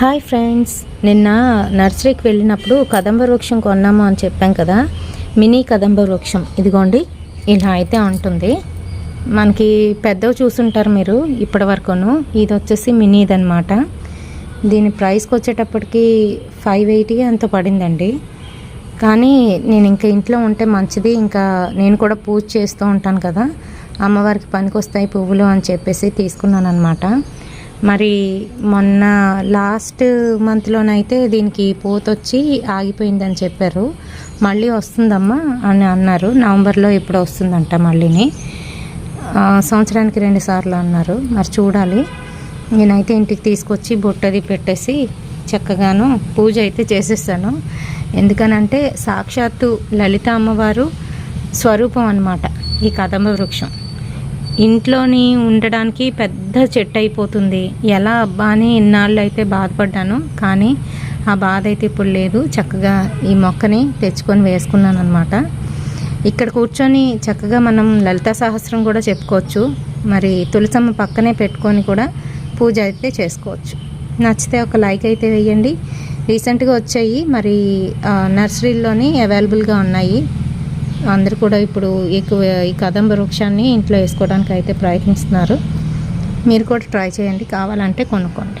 Hi friends నిన్న నర్సరీకి వెళ్ళినప్పుడు కదంబ వృక్షం కొన్నాము అని చెప్పాం కదా మినీ కదంబ వృక్షం. ఇదిగోండి ఇలా అయితే ఉంటుంది. మనకి పెద్దవి చూసుంటారు మీరు ఇప్పటి వరకును. ఇది వచ్చేసి మినీది అనమాట దీని ప్రైస్కి వచ్చేటప్పటికి ఫైవ్ ఎయిటీ అంత పడిందండి. కానీ నేను ఇంకా ఇంట్లో ఉంటే మంచిది ఇంకా నేను కూడా పూజ చేస్తూ ఉంటాను కదా. అమ్మవారికి పనికొస్తాయి పువ్వులు అని చెప్పేసి తీసుకున్నాను అనమాట మరి మొన్న లాస్ట్ మంత్లోనైతే దీనికి పూతొచ్చి ఆగిపోయిందని చెప్పారు. మళ్ళీ వస్తుందమ్మా అని అన్నారు. నవంబర్లో ఇప్పుడు వస్తుందంట మళ్ళీని. సంవత్సరానికి రెండు సార్లు అన్నారు. మరి చూడాలి. నేనైతే ఇంటికి తీసుకొచ్చి బొట్టది పెట్టేసి చక్కగాను పూజ అయితే చేసేస్తాను. ఎందుకనంటే సాక్షాత్తు లలిత అమ్మవారు స్వరూపం అన్నమాట ఈ కదంబ వృక్షం. ఇంట్లోని ఉండడానికి పెద్ద చెట్టు అయిపోతుంది ఎలా అబ్బా అని ఇన్నాళ్ళు అయితే బాధపడ్డాను. కానీ ఆ బాధ అయితే ఇప్పుడు లేదు. చక్కగా ఈ మొక్కని తెచ్చుకొని వేసుకున్నాను అనమాట ఇక్కడ కూర్చొని చక్కగా మనం లలిత సహస్రం కూడా చెప్పుకోవచ్చు. మరి తులసమ్మ పక్కనే పెట్టుకొని కూడా పూజ అయితే చేసుకోవచ్చు. నచ్చితే ఒక లైక్ అయితే వేయండి. రీసెంట్గా వచ్చాయి. మరి నర్సరీల్లోని అవైలబుల్గా ఉన్నాయి. అందరూ కూడా ఇప్పుడు ఎక్కువ ఈ కదంబ వృక్షాన్ని ఇంట్లో వేసుకోవడానికి అయితే ప్రయత్నిస్తున్నారు. మీరు కూడా ట్రై చేయండి. కావాలంటే కొనుక్కోండి.